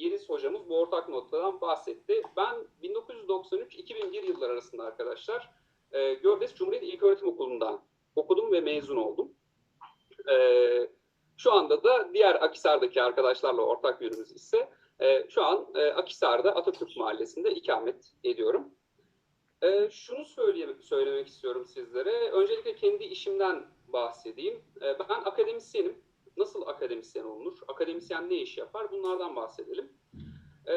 Yeliz hocamız bu ortak notlardan bahsetti. Ben 1993-2001 yılları arasında arkadaşlar e, Gördes Cumhuriyet İlköğretim Okulu'ndan okudum ve mezun oldum. E, şu anda da diğer Akisar'daki arkadaşlarla ortak yönümüz ise e, şu an e, Akisar'da Atatürk Mahallesi'nde ikamet ediyorum. E, şunu söyleye, söylemek istiyorum sizlere. Öncelikle kendi işimden bahsedeyim. E, ben akademisyenim. Akademisyen ne iş yapar? Bunlardan bahsedelim. E,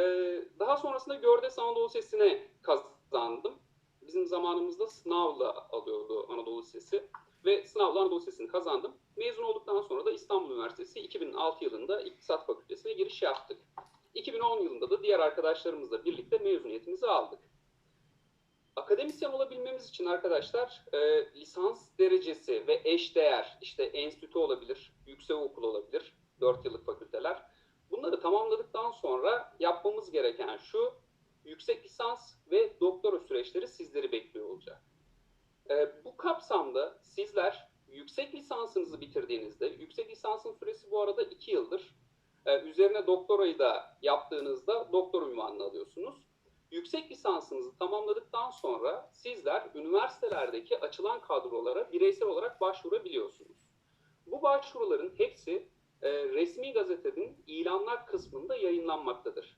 daha sonrasında Gördes Anadolu Lisesi'ne kazandım. Bizim zamanımızda sınavla alıyordu Anadolu Lisesi. Ve sınavla Anadolu Lisesi'ni kazandım. Mezun olduktan sonra da İstanbul Üniversitesi 2006 yılında İktisat Fakültesine giriş yaptık. 2010 yılında da diğer arkadaşlarımızla birlikte mezuniyetimizi aldık. Akademisyen olabilmemiz için arkadaşlar e, lisans derecesi ve eş değer işte enstitü olabilir, yüksek okul olabilir, 4 yıllık fakülteler. Bunları tamamladıktan sonra yapmamız gereken şu, yüksek lisans ve doktora süreçleri sizleri bekliyor olacak. E, bu kapsamda sizler yüksek lisansınızı bitirdiğinizde, yüksek lisansın süresi bu arada 2 yıldır. E, üzerine doktorayı da yaptığınızda doktor ünvanını alıyorsunuz. Yüksek lisansınızı tamamladıktan sonra sizler üniversitelerdeki açılan kadrolara bireysel olarak başvurabiliyorsunuz. Bu başvuruların hepsi e, resmi gazetenin ilanlar kısmında yayınlanmaktadır.